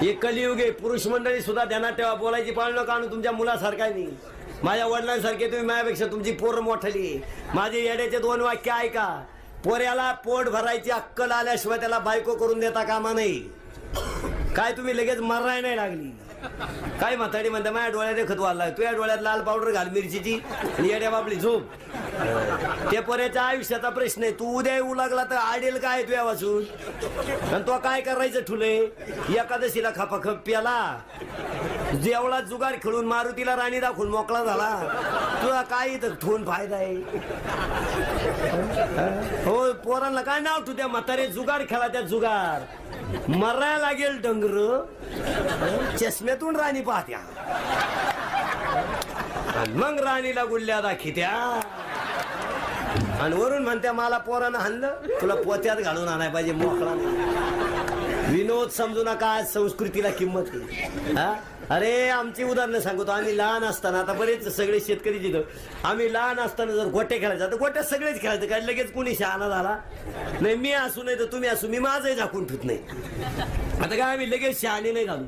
हे कलियुग आहे. पुरुष मंडळी सुद्धा ध्यानात ठेवा. बोलायची पाळणं काढून तुमच्या मुलासारखा नाही माझ्या वडिलांसारखे तुम्ही माझ्यापेक्षा तुमची पोरं मोठली. माझे येड्याचे दोन वाक्य ऐका. पोऱ्याला पोट भरायची अक्कल आल्याशिवाय त्याला बायको करून देता कामा नाही काय तुम्ही लगेच मराय नाही लागली. काय म्हाताडी म्हणता माझ्या डोळ्यात खत वाढला तुझ्या डोळ्यात लाल पावडर घाल मिरचीची आणि येड्या बापली झोप. ते पर्याच्या आयुष्याचा प्रश्न आहे. तू उद्या येऊ लागला तर आडेल काय तुझ्या वाचून आणि तो काय करायचं ठुले? एकादशीला खपा खप प्याला. जेवढा जुगार खेळून मारुतीला राणी दाखवून मोकळा झाला. तुला काय इथं ठेवून फायदा आहे? हो पोरांना काय नाव तू त्या म्हातारे? जुगार खेळा त्या जुगार. मरायला लागेल डंगर. चष्म्यातून राणी पाहत्या. आणि मग राणीला गुल्ल्या दाखित्या. आणि वरून म्हणत्या मला पोरानं हाणलं. तुला पोत्यात घालून आणाय पाहिजे मोकळा विनोद समजू नका आज संस्कृतीला किंमत आहे. हा? अरे आमची उदाहरणं सांगतो. आम्ही लहान असताना आता बरेच सगळे शेतकरी जिथं आम्ही लहान असताना जर गोटे खेळायचं तर गोट्या सगळेच खेळायचं काय लगेच कुणी शहाणा झाला. नाही मी असू नाही तर तुम्ही असू मी माझंही झाकून ठेवत नाही. आता काय आम्ही लगेच शहाणी नाही घालू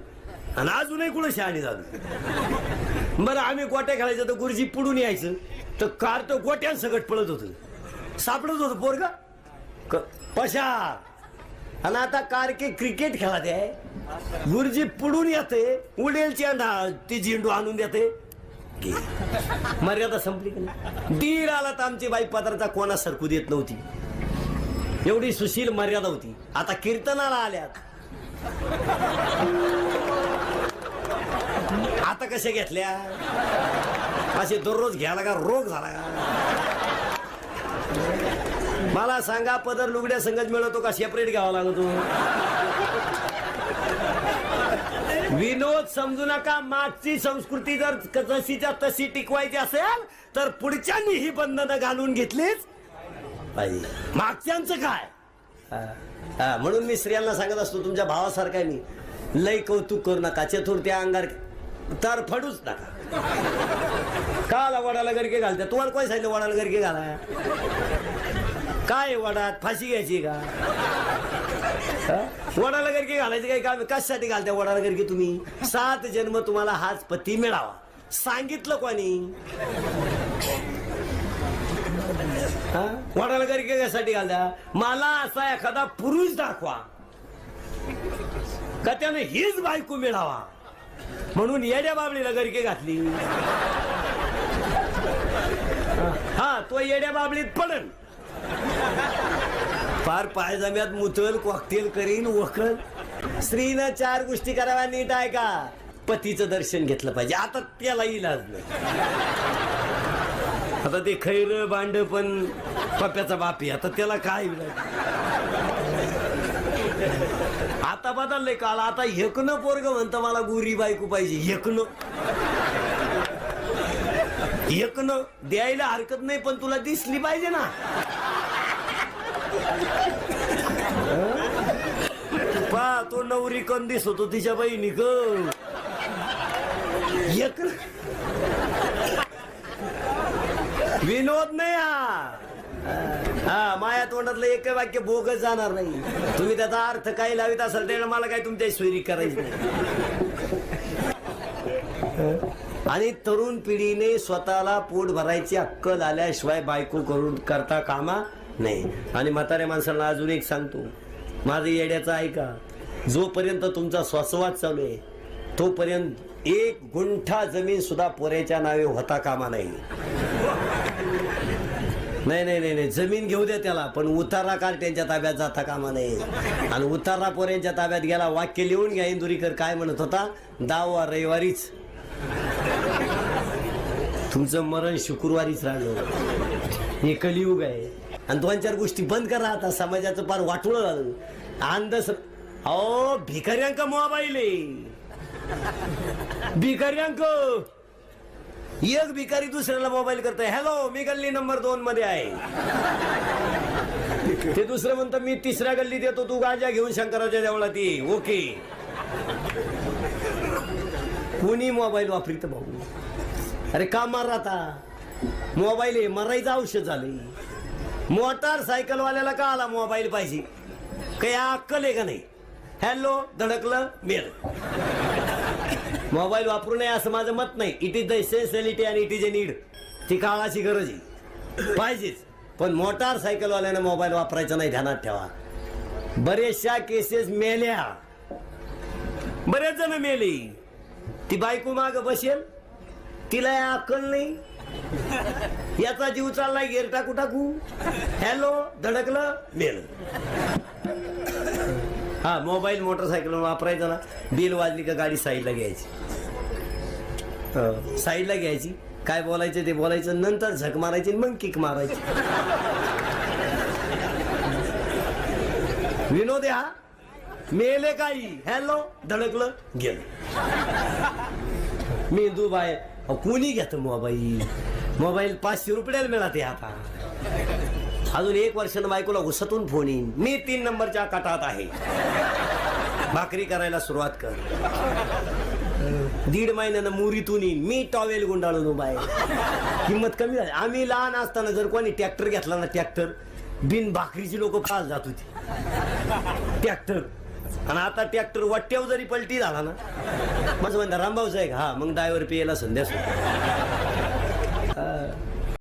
आणि अजूनही कुठं शहाणी झालो? बरं आम्ही गोट्या खेळायचं तर गुरुजी पुढून यायचं तर कार तर गोट्यात सगळं पळत होतं. सापडत होतं पोरगा. क- पशार. आणि आता कार के क्रिकेट खेळा आहे. गुरुजी पुढून येते उडेलची ती झेंडू आणून देते. मर्यादा संपली का नाही? दीड आला तर आमची बाई पदार्थ कोणा सरकू देत नव्हती. एवढी सुशील मर्यादा होती. आता कीर्तनाला आल्यात. आता कशा घेतल्या? असे दररोज घ्यायला का रोग झाला का? मला सांगा पदर लुगड्या संगत मिळवतो का? सेपरेट घ्यावा लागतो. विनोद समजू नका मागची संस्कृती जर जशीच्या तशी टिकवायची असेल तर पुढच्यांनी ही बंधनं घालून घेतलीच पाहिजे. मागच्यांचं काय? हा, म्हणून मी स्त्रियांना सांगत असतो तुमच्या भावासारखा मी. लय कौतुक करू नका चतुर्थी अंगार तर फडूच नका. काला वडाला गरके घालते. तुम्हाला कोण सांगितलं वडाला गरके घालाय काय वडात फाशी घ्यायची का? वडाला गरकी घालायची काय? काम कशासाठी घालते वडाला गरकी तुम्ही? सात जन्म तुम्हाला हाच पती मिळावा. सांगितलं कोणी? हा? वडाला गरकी कशासाठी घालता? मला असा एखादा पुरुष दाखवा. का त्यानं हीच बायको मिळावा? म्हणून येड्या बाबळीला गरके घातली. हा तो येड्या बाबळीत पडन. फार पायजम्यात मुतल कॉकटेल करीन वखल स्त्रीनं चार गोष्टी कराव्या नीट आहे का? पतीचं दर्शन घेतलं पाहिजे. आता त्याला इलाज नाही. आता ते खैर बांड पण पप्याचा बापी आता त्याला काय आता बदललंय काल. आता एकनं पोरग म्हणतं मला गुरी बायको पाहिजे. एकनं. एकनं द्यायला हरकत नाही पण तुला दिसली पाहिजे ना. पा तो नवरी कन दिसतो तिच्या बहिणी ग. एक विनोद नाही हा. हा माया तोंडातलं एक वाक्य बोगस जाणार नाही. तुम्ही त्याचा अर्थ काही लावित असाल त्याला मला काय तुमच्या सोयरी करायची नाही. आणि तरुण पिढीने स्वतःला पोट भरायची अक्कल आल्याशिवाय बायको करून करता कामा नाही आणि म्हाताऱ्या माणसाला अजून एक सांगतो. माझं येड्याचं ऐका. जोपर्यंत तुमचा श्वासवाद चालू आहे तोपर्यंत एक गुंठा जमीन सुद्धा पोऱ्याच्या नावे होता कामा नाही. नाही नाही नाही नाही. जमीन घेऊ द्या त्याला पण उतारा काल त्यांच्या ताब्यात जाता कामा नाही आणि उतारा पोऱ्यांच्या ताब्यात गेला वाक्य लिहून घ्या इंदुरीकर काय म्हणत होता? दहावा रविवारीच. तुमचं मरण शुक्रवारीच राहिलं हे कलियुग आहे. आणि दोन चार गोष्टी बंद करा आता समाजाचं फार वाटोळं झालं अंधस अहो भिकाऱ्यांक मोबाईल. आहे भिकाऱ्यांक एक भिकारी दुसऱ्याला मोबाईल करत हॅलो मी गल्ली नंबर दोन मध्ये आहे. ते दुसरं म्हणतं मी तिसऱ्या गल्लीत येतो तू गांजा घेऊन शंकराच्या देवळात ती ओके कुणी मोबाईल वापरित भाऊ? अरे का मार आता? मोबाईल आहे मरायचं औषध झाले मोटार सायकलवाल्याला का आला मोबाईल पाहिजे? काही अक्कल आहे का नाही? हॅलो धडकलं मेल. मोबाईल वापरू नये असं माझं मत नाही. इट इज द इसेन्शियलिटी आणि इट इज अ नीड ती काळाची गरज आहे. पाहिजेच. पण मोटार सायकलवाल्यानं मोबाईल वापरायचा नाही ध्यानात ठेवा. बरेचशा केसेस मेल्या. बरेच जण मेले. ती बायको माग बसेल. तिला अक्कल नाही? याचा जीव चाललाय गेर टाकू टाकू हॅलो धडकलं मेल. हा मोबाईल मोटरसायकल वापरायचा ना बिल वाजली का गाडी साईडला घ्यायची. साईडला घ्यायची काय बोलायचं ते बोलायचं नंतर झक मारायची आणि मग किक मारायची. विनोद हा मेले काही. हॅलो धडकलं गेलं. मी बाय अहो, कोणी घेत मोबाईल? मोबाईल पाचशे रुपयाला आहे आता. अजून एक वर्षानं बायकोला घुसतून फोन येईन. मी तीन नंबरच्या कटात आहे. भाकरी करायला सुरुवात कर. दीड महिन्यानं मुरीतून येईन. मी टॉवेल गुंडाळून उभा आहे. किंमत कमी झाली. आम्ही लहान असताना जर कोणी ट्रॅक्टर घेतला ना ट्रॅक्टर बिन भाकरीची लोक पास जात होती. ट्रॅक्टर. आणि आता ट्रॅक्टर वाट्यावर जरी पलटी झाला ना माझं म्हणता रामभाऊच आहे का हा मग डायव्हर पियला संध्या